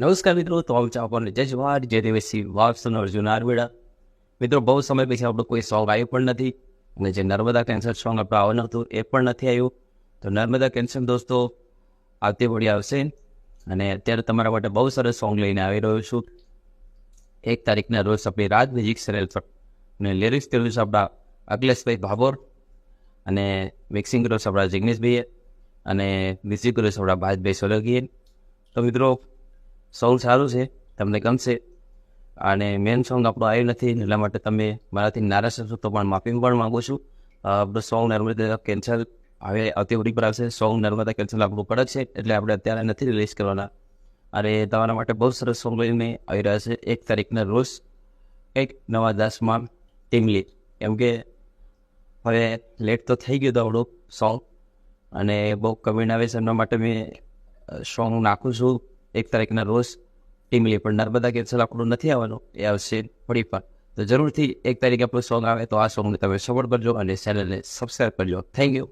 નમસ્કાર મિત્રો, તો આમ આપણને જય જવાહર, જય દેવસી વાવસન અર્જુન આરવેડા. મિત્રો, બહુ સમય પછી આપણું કોઈ સોંગ આવ્યું પણ નથી અને જે નર્મદા કેન્સર સોંગ આપણે આવવાનું હતું એ પણ નથી આવ્યું. તો નર્મદા કેન્સર દોસ્તો, આવતી વળી આવશે. અને અત્યારે તમારા માટે બહુ સરસ સોંગ લઈને આવી રહ્યો છું. એક તારીખના રોજ આપણી રાજ મ્યુઝિક ચેનલ પર. અને લિરિક્સ કર્યું છે આપણા અખિલેશભાઈ ભાભોર અને મિક્સિંગ કર્યું છે આપણા જિગ્નેશભાઈએ અને મ્યુઝિક કર્યું છે આપણા ભાજભાઈ સોલંકીએ. તો મિત્રો સોંગ સારું છે, તમને ગમશે. અને મેન સોંગ આપણો આવ્યું નથી એટલા માટે તમે મારાથી નારાજ થશો તો પણ માફી પણ માગું છું. આપણું સોંગ નર્મદા કેન્સલ હવે અતિવૃત્તિ પર આવશે. સોંગ નર્મદા કેન્સલ આપણું કડક છે, એટલે આપણે અત્યારે નથી રિલીઝ કરવાના. અને તમારા માટે બહુ સરસ સોંગ લઈને આવી રહ્યા છે, એક તારીખના રોજ એક નવા દસમાં ટીમલી કેમ કે હવે લેટ તો થઈ ગયું હતું આપણું સોંગ, અને બહુ કમેન્ટ આવે છે એમના માટે મેં સોંગ નાખું છું. એક તારીખના રોજ ટીમલી પણ નર્મદા કેન્સલ આપણું નથી આવવાનું, એ આવશે ફરી પણ. તો જરૂરથી એક તારીખે આપણું સોંગ આવે તો આ સોંગને તમે સપોર્ટ કરજો અને ચેનલને સબસ્ક્રાઈબ કરજો. Thank you